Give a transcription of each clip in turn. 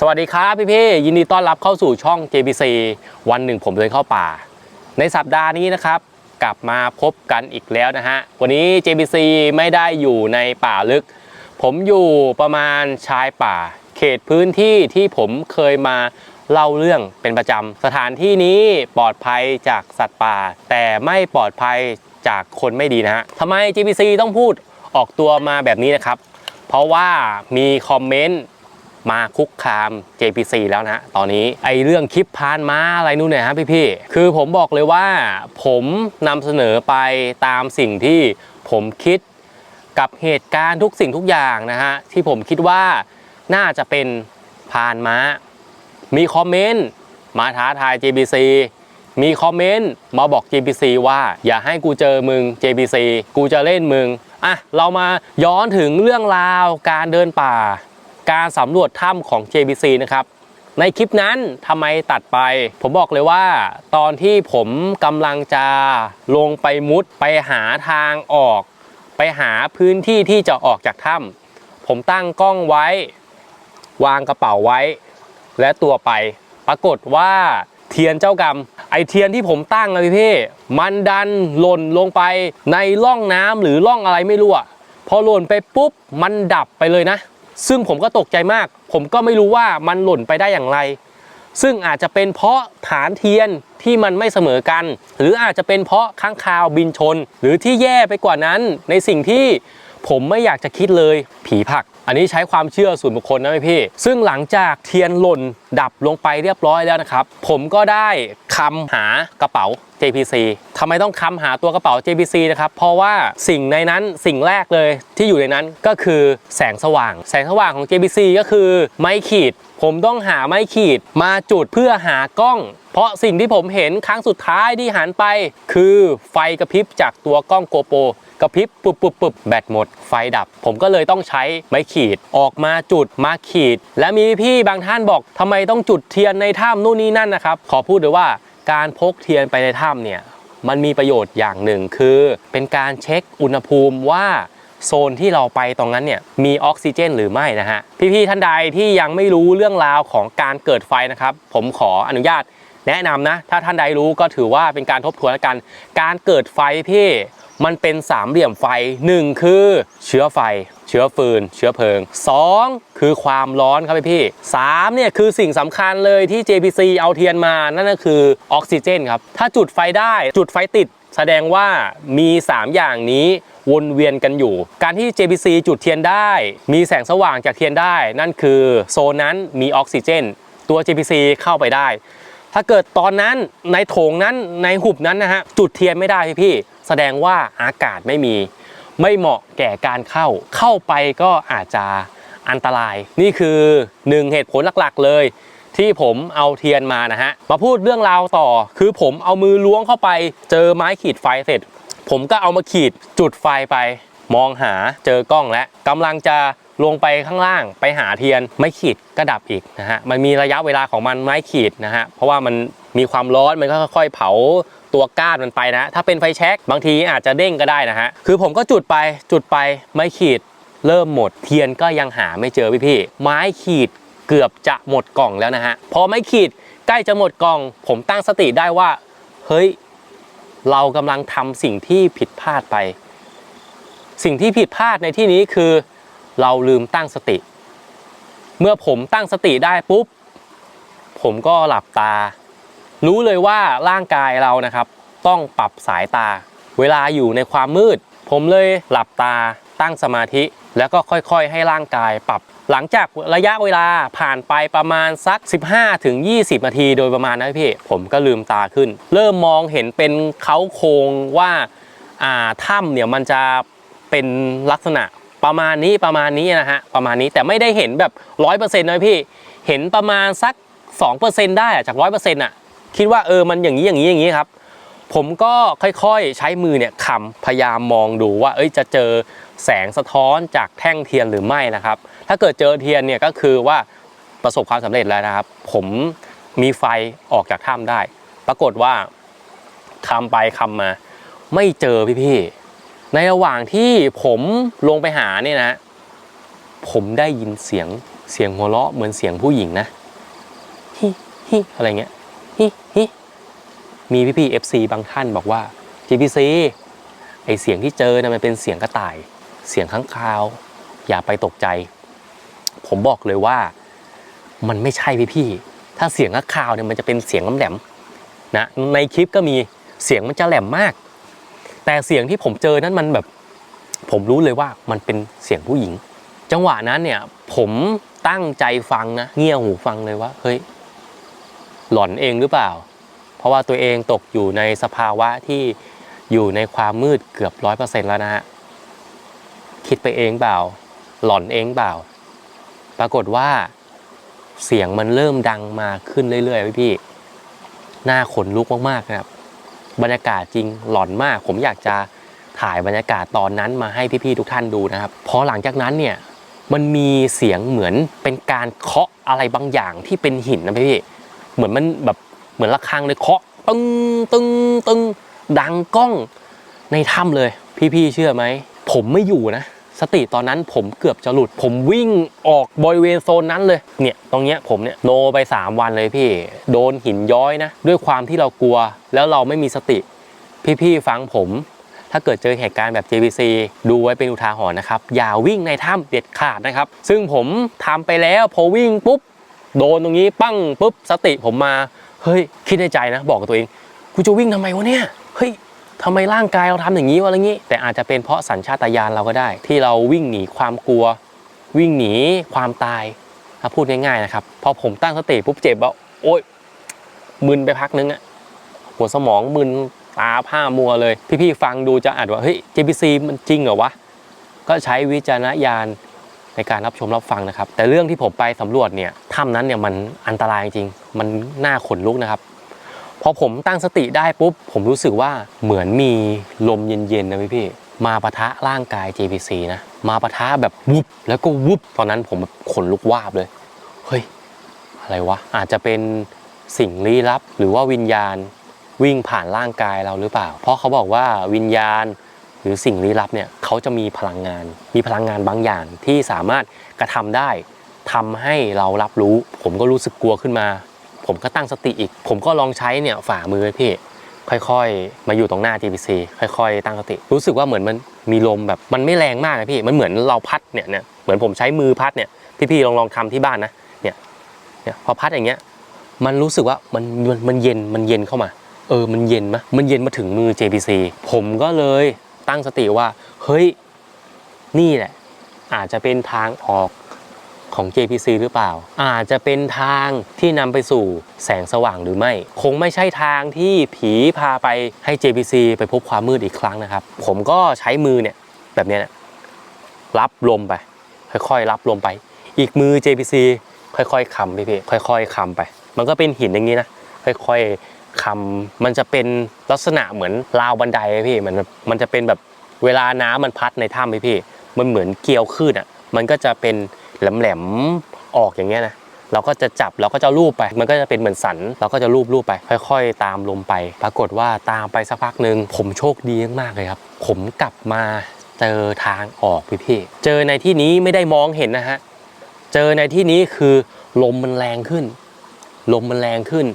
สวัสดีครับพี่พี่ยินดีต้อนรับเข้าสู่ช่อง JBC วันหนึ่งผมเดินเข้าป่า ในสัปดาห์นี้นะครับ กลับมาพบกันอีกแล้วนะฮะ วันนี้ JBC ไม่ได้อยู่ในป่าลึก ผมอยู่ประมาณชายป่า เขตพื้นที่ที่ผมเคยมาเล่าเรื่องเป็นประจำ สถานที่นี้ปลอดภัยจากสัตว์ป่า แต่ไม่ปลอดภัยจากคนไม่ดีนะฮะทำไม JBC ต้องพูดออกตัวมาแบบนี้นะครับ เพราะว่ามีคอมเมนต์ มาคุกคาม JPC แล้วนะตอนนี้ไอเรื่องคลิปพานมาอะไรนู่นเนี่ยฮะพี่ๆคือผมบอกเลยว่าผมนำเสนอไปตามสิ่งที่ผมคิดกับเหตุการณ์ทุกสิ่งทุกอย่างนะฮะที่ผมคิดว่าน่าจะเป็นพานม้า มีคอมเมนต์มาท้าทาย JPC มีคอมเมนต์มาบอก JPC ว่าอย่าให้กูเจอมึง JPC กูจะเล่นมึงอะเรามาย้อนถึงเรื่องราวการเดินป่า การสำรวจถ้ำของ JBC นะครับ ในคลิปนั้นทำไมตัดไป ผมบอกเลยว่า ตอนที่ผมกำลังจะลงไปมุดไปหาทางออก ไปหาพื้นที่ที่จะออกจากถ้ำผมตั้งกล้องไว้ วางกระเป๋าไว้ และตัวไป ปรากฏว่าเทียนเจ้ากรรม ไอเทียนที่ผมตั้งอะพี่พี่มันดันหล่นลงไปในร่องน้ำหรือร่องอะไรไม่รู้อะพอหล่นไปปุ๊บมันดับไปเลยนะ ซึ่งผมก็ตกใจมาก ผมก็ไม่รู้ว่ามันหล่นไปได้อย่างไร ซึ่งอาจจะเป็นเพราะฐานเทียนที่มันไม่เสมอกัน หรืออาจจะเป็นเพราะข้างคาวบินชน หรือที่แย่ไปกว่านั้นในสิ่งที่ผมไม่อยากจะคิดเลย ผีผัก อันนี้ใช้ความเชื่อส่วนบุคคลนะพี่ ซึ่งหลังจากเทียนหล่นดับลงไปเรียบร้อยแล้วนะครับ ผมก็ได้คำหากระเป๋า JPC ทำไมต้องคำหาตัวกระเป๋า JPC นะครับ เพราะว่าสิ่งในนั้นสิ่งแรกเลยที่อยู่ในนั้นก็คือแสงสว่าง แสงสว่างของ JPC ก็คือไม้ขีด ผมต้องหาไม้ขีดมาจุดเพื่อหากล้อง เพราะสิ่งที่ผมเห็นครั้งสุดท้ายที่หันไป คือไฟกระพริบจากตัวกล้องโกโปร กระพริบปุบปุบปุบแบตหมดไฟดับ ผมก็เลยต้องใช้ไม้ขีดออกมาจุดมาขีด และมีพี่บางท่านบอกทำไมต้องจุดเทียนในถ้ำนู่นนี่นั่นนะครับ ขอพูดเลยว่าการพกเทียนไปในถ้ำเนี่ยมันมีประโยชน์อย่างหนึ่งคือ เป็นการเช็คอุณหภูมิว่าโซนที่เราไปตรงนั้นเนี่ยมีออกซิเจนหรือไม่นะฮะ พี่ๆท่านใดที่ยังไม่รู้เรื่องราวของการเกิดไฟนะครับ ผมขออนุญาตแนะนำนะ ถ้าท่านใดรู้ก็ถือว่าเป็นการทบทวนกัน การเกิดไฟพี่ มันเป็นสามเหลี่ยมไฟ 1 คือเชื้อไฟ เชื้อฟืน เชื้อเพลิง 2 คือความร้อนครับพี่พี่สามเนี่ยคือสิ่งสำคัญเลยที่ JPC เอาเทียนมานั่นก็คือออกซิเจนครับ ถ้าจุดไฟได้จุดไฟติด แสดงว่ามี 3 อย่างนี้วนเวียนกันอยู่ การที่ JPC จุดเทียนได้ มีแสงสว่างจากเทียนได้ นั่นคือโซนนั้นมีออกซิเจน ตัว JPC เข้าไปได้ ถ้าเกิดตอนนั้นในโถงนั้นในหุบนั้นนะฮะจุดเทียนไม่ได้พี่พี่ แสดงว่าอากาศไม่มี ไม่เหมาะแก่การเข้า เข้าไปก็อาจจะอันตราย นี่คือหนึ่งเหตุผลหลักๆ เลย ที่ผมเอาเทียนมานะฮะมาพูดเรื่องราวต่อ คือผมเอามือล้วงเข้าไปเจอไม้ขีดไฟเสร็จ ผมก็เอามาขีดจุดไฟไป มองหาเจอกล้องและกำลังจะ ลงไปข้างล่างไปหาเทียนไม่ขีดก็ดับอีกนะฮะมันมีระยะเวลาของมันไม้ขีดนะฮะเพราะว่ามันมีความร้อนมันก็ค่อยๆเผาตัวก้านมันไปนะ ถ้าเป็นไฟแช็กบางทีอาจจะเด้งก็ได้นะฮะคือผมก็จุดไปจุดไปไม้ขีดเริ่มหมด เทียนก็ยังหาไม่เจอพี่พี่ๆไม้ขีดเกือบจะหมดกล่องแล้วนะฮะพอไม้ขีดใกล้จะหมดกล่อง ผมตั้งสติได้ว่า เฮ้ย เรากำลังทำสิ่งที่ผิดพลาดไป สิ่งที่ผิดพลาดในที่นี้คือ เราลืมตั้งสติ เมื่อผมตั้งสติได้ปุ๊บ ผมก็หลับตา รู้เลยว่าร่างกายเรานะครับ ต้องปรับสายตา เวลาอยู่ในความมืด ผมเลยหลับตาตั้งสมาธิ แล้วก็ค่อยๆ ให้ร่างกายปรับ หลังจากระยะเวลาผ่านไปประมาณสัก 15ถึง20 นาทีโดยประมาณนะพี่ ผมก็ลืมตาขึ้น เริ่มมองเห็นเป็นเขาโครงว่าอ่าถ้ำเนี่ยมันจะเป็นลักษณะ ประมาณนี้ประมาณนี้นะฮะประมาณนี้แต่ไม่ได้เห็นแบบร้อยเปอร์เซ็นต์นะพี่เห็นประมาณสัก2%ได้อะจากร้อยเปอร์เซ็นต์อะคิดว่าเออมันอย่างนี้อย่างนี้อย่างนี้ครับ ผมก็ค่อยๆใช้มือเนี่ยคำพยายามมองดูว่า เอ้ยจะเจอแสงสะท้อนจากแท่งเทียนหรือไม่นะครับ ถ้าเกิดเจอเทียนเนี่ยก็คือว่าประสบความสำเร็จแล้วนะครับ ผมมีไฟออกจากถ้ำได้ ปรากฏว่าคำไปคำมา ไม่เจอพี่ๆ ในระหว่างที่ผมลงไปหาเนี่ยนะ ผมได้ยินเสียงเสียงหัวเราะเหมือนเสียงผู้หญิงนะฮิฮิอะไรเงี้ยฮิฮิมีพี่พี่เอฟซีบางท่านบอกว่า GPC ไอเสียงที่เจอนะมันเป็นเสียงกระต่าย เสียงข้างคาว อย่าไปตกใจ ผมบอกเลยว่ามันไม่ใช่พี่พี่ถ้าเสียงข้างคาวเนี่ยมันจะเป็นเสียงแหลมๆนะในคลิปก็มีเสียงมันจะแหลมมาก แต่เสียงที่ผมเจอนั้นมันแบบ ผมรู้เลยว่ามันเป็นเสียงผู้หญิง จังหวะนั้นเนี่ย ผมตั้งใจฟังนะเงี่ยหูฟังเลยว่า เฮ้ย หลอนเองหรือเปล่า เพราะว่าตัวเองตกอยู่ในสภาวะที่อยู่ในความมืดเกือบร้อยเปอร์เซ็นต์แล้วนะฮะคิดไปเองเปล่า หลอนเองเปล่า ปรากฏว่าเสียงมันเริ่มดังมาขึ้นเรื่อยๆพี่ๆหน้าขนลุกมากๆนะครับ บรรยากาศจริงหลอนมาก ผมอยากจะถ่ายบรรยากาศตอนนั้นมาให้พี่ๆทุกท่านดูนะครับพอหลังจากนั้นเนี่ยมันมีเสียงเหมือนเป็นการเคาะอะไรบางอย่างที่เป็นหินนะพี่ๆเหมือนมันแบบเหมือนระฆังเลยเคาะตึงตึงตึงดังก้องในถ้ำเลย พี่ๆเชื่อไหม ผมไม่อยู่นะ สติตอนนั้นผมเกือบจะหลุด ผมวิ่งออกบริเวณโซนนั้นเลยเนี่ยตรงเนี้ยผมเนี่ยโนไป 3 วันเลยพี่ โดนหินย้อยนะ ด้วยความที่เรากลัว แล้วเราไม่มีสติ พี่ๆฟังผม ถ้าเกิดเจอเหตุการณ์แบบ JVC ดูไว้เป็นอุทาหรณ์นะครับ อย่าวิ่งในถ้ำเด็ดขาดนะครับ ซึ่งผมทำไปแล้วพอวิ่งปุ๊บโดนตรงนี้ปั้งปุ๊บสติผมมาเฮ้ยคิดในใจนะ บอกกับตัวเองกูจะวิ่งทำไมวะเนี่ยเฮ้ย ทำไมร่างกายเราทำอย่างนี้วะอะไรงี้ แต่อาจจะเป็นเพราะสัญชาตญาณเราก็ได้ ที่เราวิ่งหนีความกลัว วิ่งหนีความตายถ้าพูดง่ายๆนะครับพอผมตั้งสติปุ๊บเจ็บว่าโอ๊ยมึนไปพักนึงอะหัวสมองมึนตาผ้ามัวเลย พี่ๆฟังดูจะอาจว่าเฮ้ย JPC มันจริงเหรอวะก็ใช้วิจารณญาณในการรับชมรับฟังนะครับ แต่เรื่องที่ผมไปสำรวจเนี่ยถ้ำนั้นเนี่ยมันอันตรายจริง มันน่าขนลุกนะครับ อผมตั้งสติได้ปุ๊บ ผมรู้สึกว่าเหมือนมีลมเย็นๆนะพี่พี่ๆมาปะทะร่างกาย JPC นะ มาปะทะแบบวุบแล้วก็วุบตอนนั้นผมแบบขนลุกวาบเลย เฮ้ย อะไรวะ อาจจะเป็นสิ่งลี้ลับ หรือว่าวิญญาณวิ่งผ่านร่างกายเราหรือเปล่า เพราะเขาบอกว่าวิญญาณหรือสิ่งลี้ลับเนี่ยเขาจะมีพลังงาน มีพลังงานบางอย่างที่สามารถกระทำได้ทำให้เรารับรู้ ผมก็รู้สึกกลัวขึ้นมา ผมก็ตั้งสติอีก ผมก็ลองใช้เนี่ยฝ่ามือพี่ค่อยๆ มาอยู่ตรงหน้า GPC ค่อยๆ ตั้งสติ รู้สึกว่าเหมือนมันมีลมแบบมันไม่แรงมากนะพี่ มันเหมือนเราพัดเนี่ยเนี่ยเหมือนผมใช้มือพัดเนี่ยพี่ๆลองลองทำที่บ้านนะเนี่ยเนี่ยพอพัดอย่างเงี้ยมันรู้สึกว่ามันมันมันเย็นมันเย็นเข้ามา เออมันเย็นมะมันเย็นมาถึงมือ JPC ผมก็เลยตั้งสติว่า เฮ้ยนี่แหละ อาจจะเป็นทางออก ของ JPC หรือเปล่า อาจจะเป็นทางที่นำไปสู่แสงสว่างหรือไม่ คงไม่ใช่ทางที่ผีพาไปให้ JPC ไปพบความมืดอีกครั้งนะครับ ผมก็ใช้มือเนี่ยแบบนี้นะรับลมไป ค่อยๆ รับลมไป อีกมือ JPC ค่อยๆคำพี่พี่ค่อย ๆคำไป มันก็เป็นหินอย่างนี้นะค่อยๆคำมันจะเป็นลักษณะเหมือนราวบันไดพี่มันมันจะเป็นแบบเวลาน้ำมันพัดในถ้ำพี่พี่มันเหมือนเกลียวคลื่นอะมันก็จะเป็น แหลมๆออกอย่างเงี้ยนะเราก็จะจับเราก็จะลูบไป มันก็จะเป็นเหมือนสัน เราก็จะลูบลูบไป ค่อย ๆ ตามลมไป ปรากฏว่าตามไปสักพักหนึ่งผมโชคดีมากๆเลยครับ ผมกลับมาเจอทางออกพี่พี่เจอในที่นี้ไม่ได้มองเห็นนะฮะ เจอในที่นี้คือลมมันแรงขึ้น ลมมันแรงขึ้น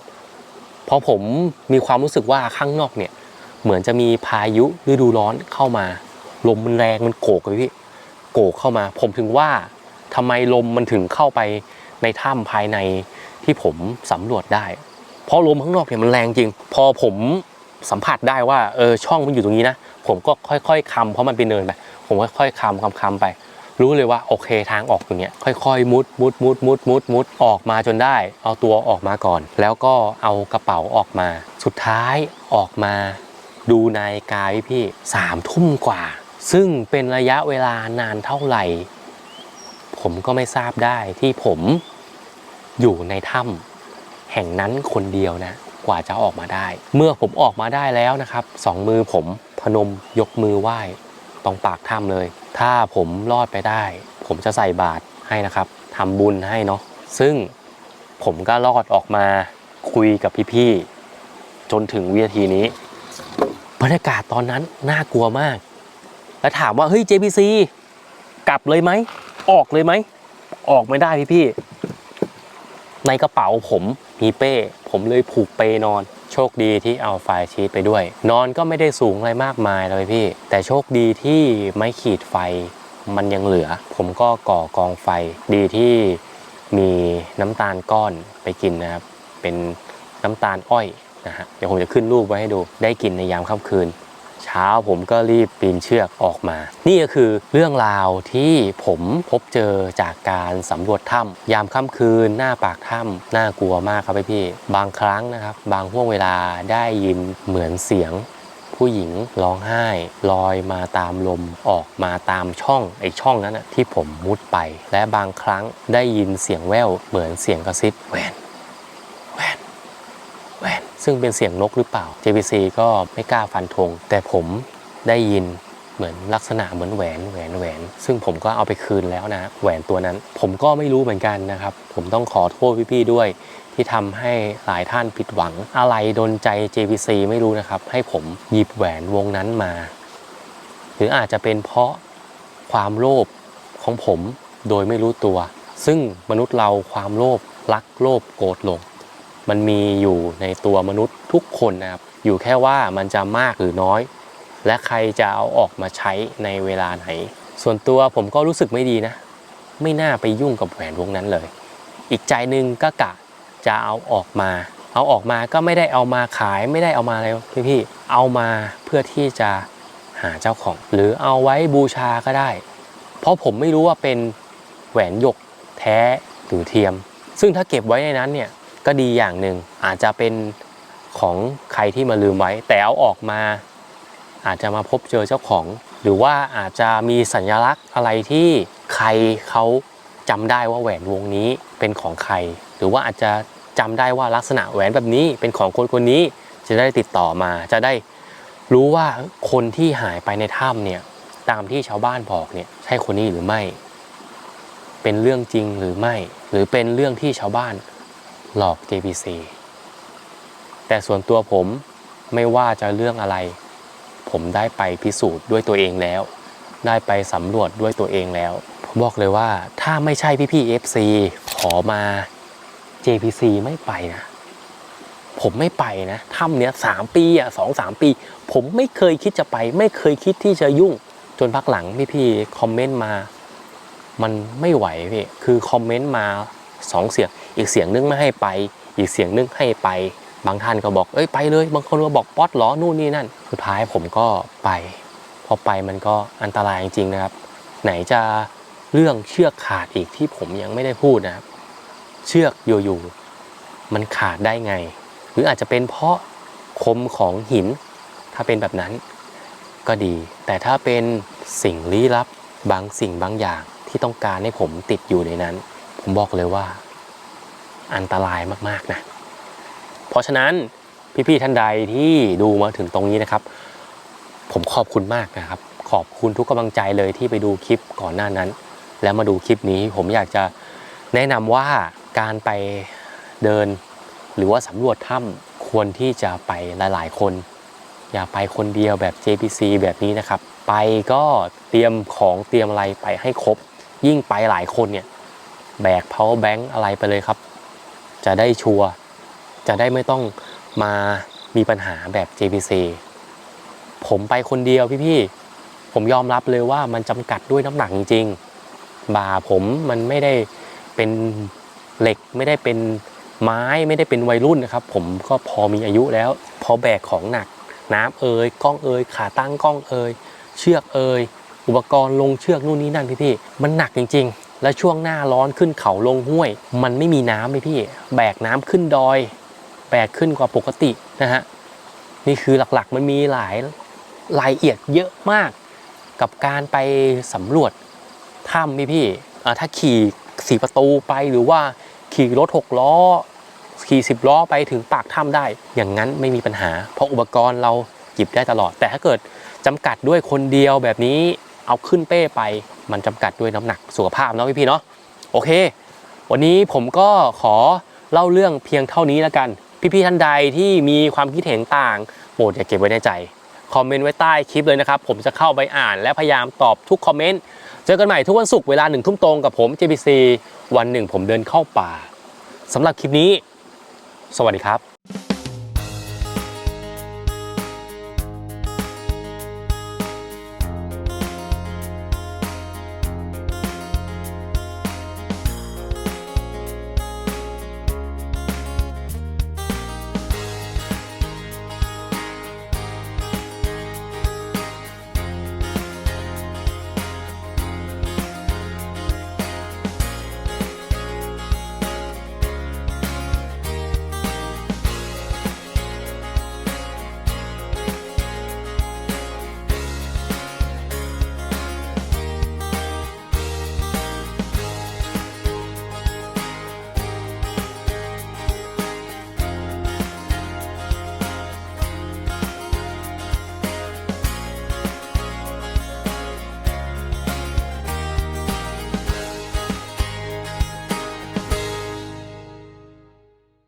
เพราะผมมีความรู้สึกว่าข้างนอกเนี่ย เหมือนจะมีพายุฤดูร้อนเข้ามา ลมมันแรงมันโกกเลยพี่ โกกเข้ามา ผมถึงว่า ทำไมลมมันถึงเข้าไปในถ้ำภายในที่ผมสำรวจได้ เพราะลมข้างนอกเนี่ยมันแรงจริง พอผมสัมผัสได้ว่าเออช่องมันอยู่ตรงนี้นะ ผมก็ค่อยๆคำเพราะมันเป็นเนินไป ผมค่อยๆคำคำคำไป รู้เลยว่าโอเคทางออกตรงเนี้ยค่อยๆ มุดมุดมุดมุดมุดมุดออกมาจนได้ เอาตัวออกมาก่อน แล้วก็เอากระเป๋าออกมา สุดท้ายออกมา ดูนายกายพี่สามทุ่มกว่า ซึ่งเป็นระยะเวลานานเท่าไหร่ ผมก็ไม่ทราบได้ที่ผมอยู่ในถ้ำแห่งนั้นคนเดียวนะกว่าจะออกมาได้ เมื่อผมออกมาได้แล้วนะครับสองมือผมพนมยกมือไหว้ตรงปากถ้ำเลย ถ้าผมรอดไปได้ ผมจะใส่บาตรให้นะครับทำบุญให้เนาะซึ่งผมก็รอดออกมาคุยกับพี่ๆจนถึงวินาทีนี้บรรยากาศตอนนั้นน่ากลัวมาก แล้วถามว่าเฮ้ย JPC กลับเลยไหม ออกเลยไหม ออกไม่ได้พี่พี่ในกระเป๋าผมมีเป้ ผมเลยผูกเปนอน โชคดีที่เอาไฟชีตไปด้วย นอนก็ไม่ได้สูงอะไรมากมายเลยพี่ แต่โชคดีที่ไม้ขีดไฟมันยังเหลือ ผมก็ก่อกองไฟดีที่มีน้ำตาลก้อนไปกินนะครับ เป็นน้ำตาลอ้อยนะฮะเดี๋ยวผมจะขึ้นรูปไว้ให้ดู ได้กินในยามค่ำคืน เช้าผมก็รีบปีนเชือกออกมา นี่ก็คือเรื่องราวที่ผมพบเจอจากการสำรวจถ้ำยามค่ำคืนหน้าปากถ้ำน่ากลัวมากครับพี่ๆบางครั้งนะครับ บางห่วงเวลาได้ยินเหมือนเสียงผู้หญิงร้องไห้ลอยมาตามลมออกมาตามช่องไอช่องนั้นนะที่ผมมุดไป และบางครั้งได้ยินเสียงแว่วเหมือนเสียงกระซิบแหวน ซึ่งเป็นเสียงนกหรือเปล่า JPC ก็ไม่กล้าฟันธงแต่ผมได้ยินเหมือนลักษณะเหมือนแหวนแหวนแหวน ซึ่งผมก็เอาไปคืนแล้วนะ แหวนตัวนั้น ผมก็ไม่รู้เหมือนกันนะครับ ผมต้องขอโทษพี่ๆด้วย ที่ทำให้หลายท่านผิดหวัง อะไรดนใจ JVC ไม่รู้นะครับ ให้ผมหยิบแหวนวงนั้นมา หรืออาจจะเป็นเพราะความโลภของผมโดยไม่รู้ตัว ซึ่งมนุษย์เราความโลภรักโลภโกรธหลง มันมีอยู่ในตัวมนุษย์ทุกคนนะครับ อยู่แค่ว่ามันจะมากหรือน้อย และใครจะเอาออกมาใช้ในเวลาไหน ส่วนตัวผมก็รู้สึกไม่ดีนะ ไม่น่าไปยุ่งกับแหวนวงนั้นเลย อีกใจหนึ่งก็กะจะเอาออกมา เอาออกมาก็ไม่ได้เอามาขายไม่ได้เอามาอะไรพี่พี่เอามาเพื่อที่จะหาเจ้าของ หรือเอาไว้บูชาก็ได้ เพราะผมไม่รู้ว่าเป็นแหวนหยกแท้หรือเทียม ซึ่งถ้าเก็บไว้ในนั้นเนี่ย ก็ดีอย่างหนึ่งอาจจะเป็นของใครที่มาลืมไว้ แต่เอาออกมา อาจจะมาพบเจอเจ้าของ หรือว่าอาจจะมีสัญลักษณ์อะไรที่ใครเขาจำได้ว่าแหวนวงนี้เป็นของใคร หรือว่าอาจจะจำได้ว่าลักษณะแหวนแบบนี้เป็นของคนคนนี้จะได้ติดต่อมา จะได้รู้ว่าคนที่หายไปในถ้ำเนี่ยตามที่ชาวบ้านบอกเนี่ยใช่คนนี้หรือไม่ เป็นเรื่องจริงหรือไม่ หรือเป็นเรื่องที่ชาวบ้าน หลอก JPC แต่ส่วนตัวผมไม่ว่าจะเรื่องอะไร ผมได้ไปพิสูจน์ด้วยตัวเองแล้ว ได้ไปสำรวจด้วยตัวเองแล้ว ผมบอกเลยว่าถ้าไม่ใช่พี่ๆ FC ขอมา JPC ไม่ไปนะ ผมไม่ไปนะถ้ำเนี้ยสามปีอะสองสามปี ผมไม่เคยคิดจะไป ไม่เคยคิดที่จะยุ่ง จนพักหลังพี่ๆคอมเมนต์มา มันไม่ไหวพี่คือคอมเมนต์มาสองเสียง อีกเสียงนึงไม่ให้ไป อีกเสียงนึงให้ไป บางท่านก็บอกเอ้ยไปเลย บางคนก็บอกป๊อตหรอนู่นนี่นั่น สุดท้ายผมก็ไป พอไปมันก็อันตรายจริงๆนะครับ ไหนจะเรื่องเชือกขาดอีกที่ผมยังไม่ได้พูดนะครับ เชือกอยู่ๆมันขาดได้ไง หรืออาจจะเป็นเพราะคมของหิน ถ้าเป็นแบบนั้นก็ดี แต่ถ้าเป็นสิ่งลี้ลับบางสิ่งบางอย่างที่ต้องการให้ผมติดอยู่ในนั้น ผมบอกเลยว่า อันตรายมากๆนะ เพราะฉะนั้นพี่ๆท่านใดที่ดูมาถึงตรงนี้นะครับ ผมขอบคุณมากนะครับ ขอบคุณทุกกำลังใจเลยที่ไปดูคลิปก่อนหน้านั้น แล้วมาดูคลิปนี้ผมอยากจะแนะนำว่าการไปเดิน หรือว่าสำรวจถ้ำควรที่จะไปหลายๆ คน อย่าไปคนเดียวแบบ JPC แบบนี้นะครับ ไปก็เตรียมของเตรียมอะไรไปให้ครบ ยิ่งไปหลายคนเนี่ยแบก power bank อะไรไปเลยครับ จะได้ชัวร์จะได้ไม่ต้องมามีปัญหาแบบ JPC ผมไปคนเดียวพี่ๆ ผมยอมรับเลยว่ามันจำกัดด้วยน้ำหนักจริงบ่าผมมันไม่ได้เป็นเหล็กไม่ได้เป็นไม้ไม่ได้เป็นวัยรุ่นนะครับ ผมก็พอมีอายุแล้ว พอแบกของหนัก น้ำเอ่ยกล้องเอ่ยขาตั้งกล้องเอ่ยเชือกเอ่ยอุปกรณ์ลงเชือกนู่นนี่นั่นพี่ๆมันหนักจริง ๆ และช่วงหน้าร้อนขึ้นเขาลงห้วย มันไม่มีน้ำพี่ แบกน้ำขึ้นดอย แบกขึ้นกว่าปกตินะฮะนี่คือหลักๆมันมีหลายรายละเอียดเยอะมาก กับการไปสำรวจถ้ำพี่พี่ๆอ่าถ้าขี่สี่ประตูไปหรือว่าขี่รถหกล้อขี่สิบล้อไปถึงปากถ้ำได้ อย่างนั้นไม่มีปัญหา เพราะอุปกรณ์เราหยิบได้ตลอด แต่ถ้าเกิดจำกัดด้วยคนเดียวแบบนี้ เอาขึ้นเป้ไปมันจำกัดด้วยน้ำหนักสุขภาพเนาะพี่พี่ๆเนาะโอเค วันนี้ผมก็ขอเล่าเรื่องเพียงเท่านี้แล้วกัน พี่ๆท่านใดที่มีความคิดเห็นต่างโปรดอย่าเก็บไว้ในใจคอมเมนต์ไว้ใต้คลิปเลยนะครับ ผมจะเข้าไปอ่านและพยายามตอบทุกคอมเมนต์เจอกันใหม่ทุกวันศุกร์เวลาหนึ่งทุ่มตรงกับผม JBC วันหนึ่งผมเดินเข้าป่าสำหรับคลิปนี้ สวัสดีครับ